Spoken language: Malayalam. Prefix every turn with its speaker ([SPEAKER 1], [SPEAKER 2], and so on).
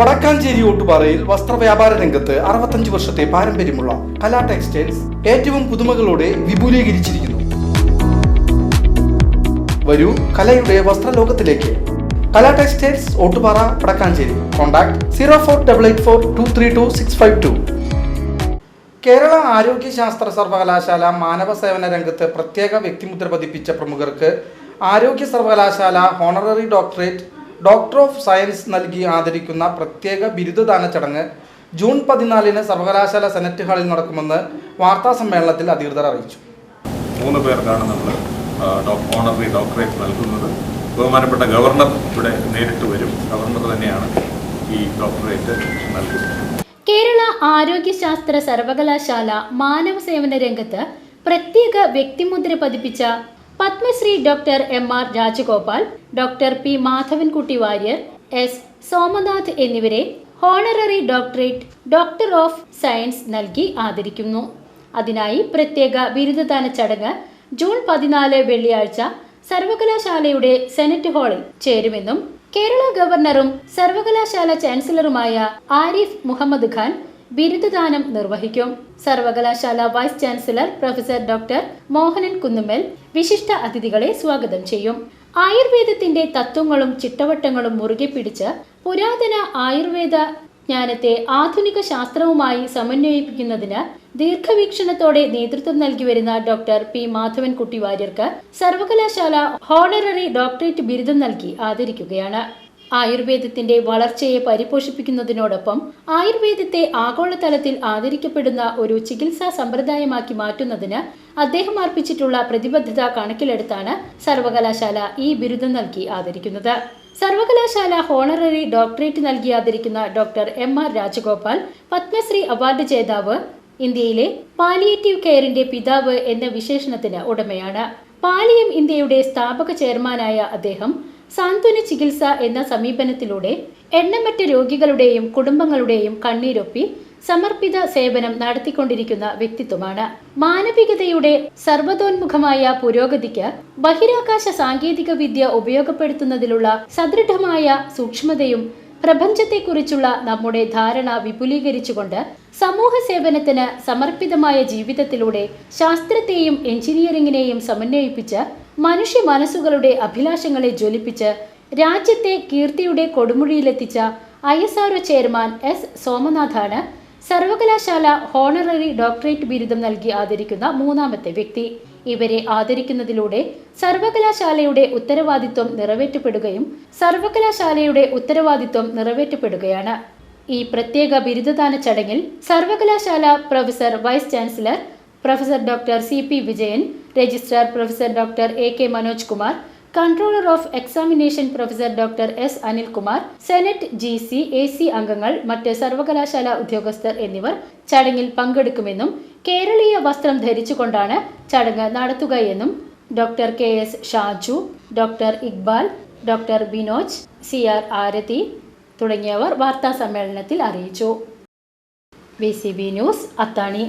[SPEAKER 1] വടക്കാഞ്ചേരി ഓട്ടുപാറയിൽ വസ്ത്രവ്യാപാര രംഗത്ത് അറുപത്തഞ്ച് വർഷത്തെ പാരമ്പര്യമുള്ള കലാ ടെക്സ്റ്റൈൽസ് ഏറ്റവും പുതുമകളോടെ വിപുലീകരിച്ചിരിക്കുന്നു. വരൂ കലയുടെ വസ്ത്രലോകത്തിലേക്ക്. Kala textiles Ottupara Vadakkanchery. Contact zero four double eight four two three two six five two. Kerala ആരോഗ്യശാസ്ത്ര സർവകലാശാല മാനവ സേവന രംഗത്ത് പ്രത്യേക വ്യക്തിമുദ്ര പതിപ്പിച്ച പ്രമുഖർക്ക് ആരോഗ്യ സർവകലാശാല honorary doctorate doctor of science നൽകി ആദരിക്കുന്ന പ്രത്യേക ബിരുദദാന ചടങ്ങ് ജൂൺ പതിനാലിന് സർവകലാശാല സെനറ്റ് ഹാളിൽ നടക്കുമെന്ന് വാർത്താ സമ്മേളനത്തിൽ അധികൃതർ അറിയിച്ചു.
[SPEAKER 2] മൂന്ന് പേർക്കാണ് നമ്മൾ ഓണറി ഡോക്ടറേറ്റ് നൽകുന്നത്. ബഹുമാനപ്പെട്ട ഗവർണർ ഇവിടെ നേരിട്ട് വരും. ഗവർണർ തന്നെയാണ് ഈ ഡോക്ടറേറ്റ് നൽകുന്നത്.
[SPEAKER 3] കേരള ആരോഗ്യശാസ്ത്ര സർവകലാശാല മാനവ സേവന രംഗത്ത് പ്രത്യേക വ്യക്തിമുദ്ര പതിപ്പിച്ച Padmashri doctor M R Rajagopal doctor P Madhavankutty Warrier S Somanath എന്നിവരെ honorary doctorate doctor of science നൽകി ആദരിക്കുന്നു. അതിനായി പ്രത്യേക ബിരുദദാന ചടങ്ങ് ജൂൺ പതിനാല് വെള്ളിയാഴ്ച സർവകലാശാലയുടെ സെനറ്റ് ഹാളിൽ ചേരുമെന്നും കേരള ഗവർണറും സർവകലാശാല ചാൻസലറുമായ ആരിഫ് മുഹമ്മദ് ഖാൻ ബിരുദദാനം നിർവഹിക്കും. സർവകലാശാല vice chancellor professor doctor Mohanan Kunnummal വിശിഷ്ട അതിഥികളെ സ്വാഗതം ചെയ്യും. ആയുർവേദത്തിന്റെ തത്വങ്ങളും ചിട്ടവട്ടങ്ങളും മുറുകെ പിടിച്ച് പുരാതന ആയുർവേദ ജ്ഞാനത്തെ ആധുനിക ശാസ്ത്രവുമായി സമന്വയിപ്പിക്കുന്നതിന് ദീർഘവീക്ഷണത്തോടെ നേതൃത്വം നൽകി വരുന്ന ഡോക്ടർ പി മാധവൻ വാര്യർക്ക് സർവകലാശാല ഹോണററി ഡോക്ടറേറ്റ് ബിരുദം നൽകി ആദരിക്കുകയാണ്. ആയുർവേദത്തിന്റെ വളർച്ചയെ പരിപോഷിപ്പിക്കുന്നതിനോടൊപ്പം ആയുർവേദത്തെ ആഗോളതലത്തിൽ ആദരിക്കപ്പെടുന്ന ഒരു ചികിത്സാ സമ്പ്രദായമാക്കി മാറ്റുന്നതിന് അദ്ദേഹം അർപ്പിച്ചിട്ടുള്ള പ്രതിബദ്ധത കണക്കിലെടുത്താണ് സർവകലാശാല ഈ ബിരുദം നൽകി ആദരിക്കുന്നത്. സർവകലാശാല ഹോണററി ഡോക്ടറേറ്റ് നൽകി ആദരിക്കുന്ന doctor M R Rajagopal Padmashri award ജേതാവ് ഇന്ത്യയിലെ പാലിയേറ്റീവ് കെയറിന്റെ പിതാവ് എന്ന വിശേഷണത്തിന് ഉടമയാണ്. പാലിയം ഇന്ത്യയുടെ സ്ഥാപക ചെയർമാനായ അദ്ദേഹം സാന്ത്വന ചികിത്സ എന്ന സമീപനത്തിലൂടെ എണ്ണമറ്റ രോഗികളുടെയും കുടുംബങ്ങളുടെയും കണ്ണീരൊപ്പി സമർപ്പിത സേവനം നടത്തിക്കൊണ്ടിരിക്കുന്ന വ്യക്തിത്വമാണ്. മാനവികതയുടെ സർവതോന്മുഖമായ പുരോഗതിക്ക് ബഹിരാകാശ സാങ്കേതിക വിദ്യ ഉപയോഗപ്പെടുത്തുന്നതിലുള്ള സദൃഢമായ സൂക്ഷ്മതയും പ്രപഞ്ചത്തെക്കുറിച്ചുള്ള നമ്മുടെ ധാരണ വിപുലീകരിച്ചുകൊണ്ട് സമൂഹ സേവനത്തിന് സമർപ്പിതമായ ജീവിതത്തിലൂടെ ശാസ്ത്രത്തെയും എഞ്ചിനീയറിംഗിനെയും സമന്വയിപ്പിച്ച് മനുഷ്യ മനസ്സുകളുടെ അഭിലാഷങ്ങളെ ജ്വലിപ്പിച്ച് രാജ്യത്തെ കീർത്തിയുടെ കൊടുമുടിയിലെത്തിച്ച I S R O chairman S സോമനാഥാണ് സർവകലാശാല ഹോണററി ഡോക്ടറേറ്റ് ബിരുദം നൽകി ആദരിക്കുന്ന മൂന്നാമത്തെ വ്യക്തി. ഇവരെ ആദരിക്കുന്നതിലൂടെ സർവകലാശാലയുടെ ഉത്തരവാദിത്വം നിറവേറ്റപ്പെടുകയും സർവകലാശാലയുടെ ഉത്തരവാദിത്വം നിറവേറ്റപ്പെടുകയാണ്. ഈ പ്രത്യേക ബിരുദദാന ചടങ്ങിൽ സർവകലാശാല professor vice chancellor professor doctor C P Vijayan registrar professor doctor A K Manoj Kumar controller of examination professor doctor S Anilkumar senate G C A C അംഗങ്ങൾ മറ്റ് സർവകലാശാല ഉദ്യോഗസ്ഥർ എന്നിവർ ചടങ്ങിൽ പങ്കെടുക്കുമെന്നും കേരളീയ വസ്ത്രം ധരിച്ചുകൊണ്ടാണ് ചടങ്ങ് നടത്തുകയെന്നും doctor K S Shaju doctor Iqbal doctor Binoj C R Arathi തുടങ്ങിയവർ വാർത്താ സമ്മേളനത്തിൽ അറിയിച്ചു. V C B news Athani.